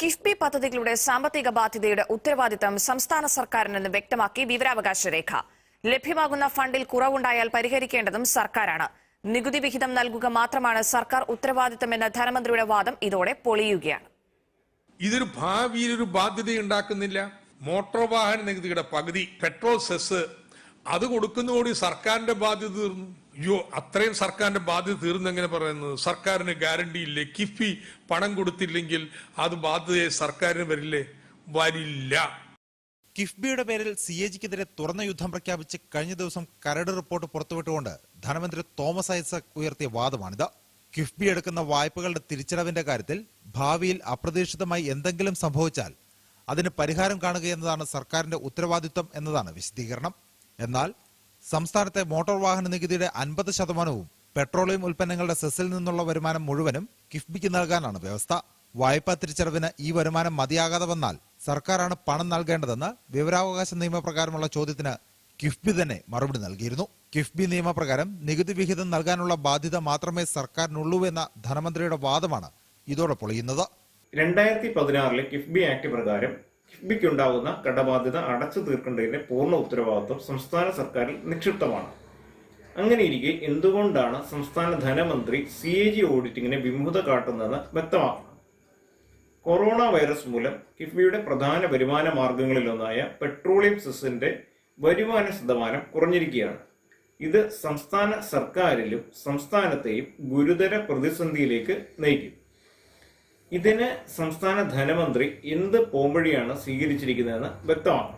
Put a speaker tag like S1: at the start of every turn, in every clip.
S1: കിഫ്ബി പദ്ധതികളുടെ സാമ്പത്തിക ബാധ്യതയുടെ ഉത്തരവാദിത്തം സംസ്ഥാന സർക്കാരിനെന്ന് വ്യക്തമാക്കി വിവരാവകാശ രേഖ. ലഭ്യമാകുന്ന ഫണ്ടിൽ കുറവുണ്ടായാൽ പരിഹരിക്കേണ്ടതും സർക്കാരാണ്. നികുതി വിഹിതം നൽകുക മാത്രമാണ് സർക്കാർ ഉത്തരവാദിത്തമെന്ന ധനമന്ത്രിയുടെ വാദം ഇതോടെ പൊളിയുകയാണ്.
S2: ഇതൊരു ഭാവിയിൽ ഒരു ബാധ്യത ഉണ്ടാക്കുന്നില്ല. മോട്ടോർ വാഹന നികുതിയുടെ പകുതി പെട്രോൾ സെസ് അത് കൊടുക്കുന്നതോടെ സർക്കാരിന്റെ ബാധ്യത തീർന്നു. അയ്യോ അത്രയും സർക്കാരിന്റെ ബാധ്യത തീർന്നു എങ്ങനെ പറയുന്നത്? സർക്കാരിന് ഗ്യാരണ്ടി ഇല്ലേ? കിഫി പണം കൊടുത്തില്ലെങ്കിൽ അത് ബാധ്യത സർക്കാരിന് വരില്ലേ? വരില്ല.
S3: കിഫ്ബിയുടെ പേരിൽ സി എ ജിക്കെതിരെ തുറന്ന യുദ്ധം പ്രഖ്യാപിച്ച് കഴിഞ്ഞ ദിവസം കരട് റിപ്പോർട്ട് പുറത്തുവിട്ടുകൊണ്ട് ധനമന്ത്രി തോമസ് ഐസക് ഉയർത്തിയ വാദമാണിത്. കിഫ്ബി എടുക്കുന്ന വായ്പകളുടെ തിരിച്ചടവിന്റെ കാര്യത്തിൽ ഭാവിയിൽ അപ്രതീക്ഷിതമായി എന്തെങ്കിലും സംഭവിച്ചാൽ അതിന് പരിഹാരം കാണുക എന്നതാണ് സർക്കാരിന്റെ ഉത്തരവാദിത്വം എന്നതാണ് വിശദീകരണം. എന്നാൽ സംസ്ഥാനത്തെ മോട്ടോർ വാഹന നികുതിയുടെ അൻപത് ശതമാനവും പെട്രോളിയം ഉൽപ്പന്നങ്ങളുടെ സെസ്സിൽ നിന്നുള്ള വരുമാനം മുഴുവനും കിഫ്ബിക്ക് നൽകാനാണ് വ്യവസ്ഥ. വായ്പാ തിരിച്ചടവിന് ഈ വരുമാനം മതിയാകാതെ വന്നാൽ സർക്കാരാണ് പണം നൽകേണ്ടതെന്ന് വിവരാവകാശ നിയമപ്രകാരമുള്ള ചോദ്യത്തിന് കിഫ്ബി തന്നെ മറുപടി നൽകിയിരുന്നു. കിഫ്ബി നിയമപ്രകാരം നികുതി വിഹിതം നൽകാനുള്ള ബാധ്യത മാത്രമേ സർക്കാരിനുള്ളൂ എന്ന ധനമന്ത്രിയുടെ വാദമാണ് ഇതോടെ പൊളിയുന്നത്.
S4: രണ്ടായിരത്തി പതിനാറിലെ കിഫ്ബി ആക്ട് പ്രകാരം കിഫ്ബിക്കുണ്ടാകുന്ന കടബാധ്യത അടച്ചു തീർക്കേണ്ടതിന്റെ പൂർണ ഉത്തരവാദിത്വം സംസ്ഥാന സർക്കാരിൽ നിക്ഷിപ്തമാണ്. അങ്ങനെയിരിക്കെ എന്തുകൊണ്ടാണ് സംസ്ഥാന ധനമന്ത്രി സി എ ജി ഓഡിറ്റിങ്ങിനെ വിമുഖത കാട്ടുന്നതെന്ന് വ്യക്തമാക്കണം. കൊറോണ വൈറസ് മൂലം കിഫ്ബിയുടെ പ്രധാന വരുമാന മാർഗങ്ങളിലൊന്നായ പെട്രോളിയം സെസിന്റെ വരുമാന ശതമാനം കുറഞ്ഞിരിക്കുകയാണ്. ഇത് സംസ്ഥാന സർക്കാരിലും സംസ്ഥാനത്തെയും ഗുരുതര പ്രതിസന്ധിയിലേക്ക് നയിക്കും. ഇതിന് സംസ്ഥാന ധനമന്ത്രി എന്ത് പോംവഴിയാണ് സ്വീകരിച്ചിരിക്കുന്നതെന്ന് വ്യക്തമാണ്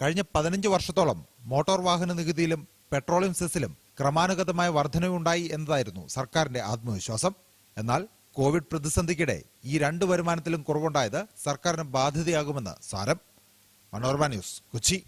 S3: കഴിഞ്ഞ പതിനഞ്ച് വർഷത്തോളം മോട്ടോർ വാഹന നികുതിയിലും പെട്രോളിയം സെസ്സിലും ക്രമാനുഗതമായ വർധനവുണ്ടായി എന്നതായിരുന്നു സർക്കാരിന്റെ ആത്മവിശ്വാസം. എന്നാൽ കോവിഡ് പ്രതിസന്ധിക്കിടെ ഈ രണ്ട് വരുമാനത്തിലും കുറവുണ്ടായത് സർക്കാരിന് ബാധ്യതയാകുമെന്ന് സാരം. മനോരമ ന്യൂസ് കൊച്ചി.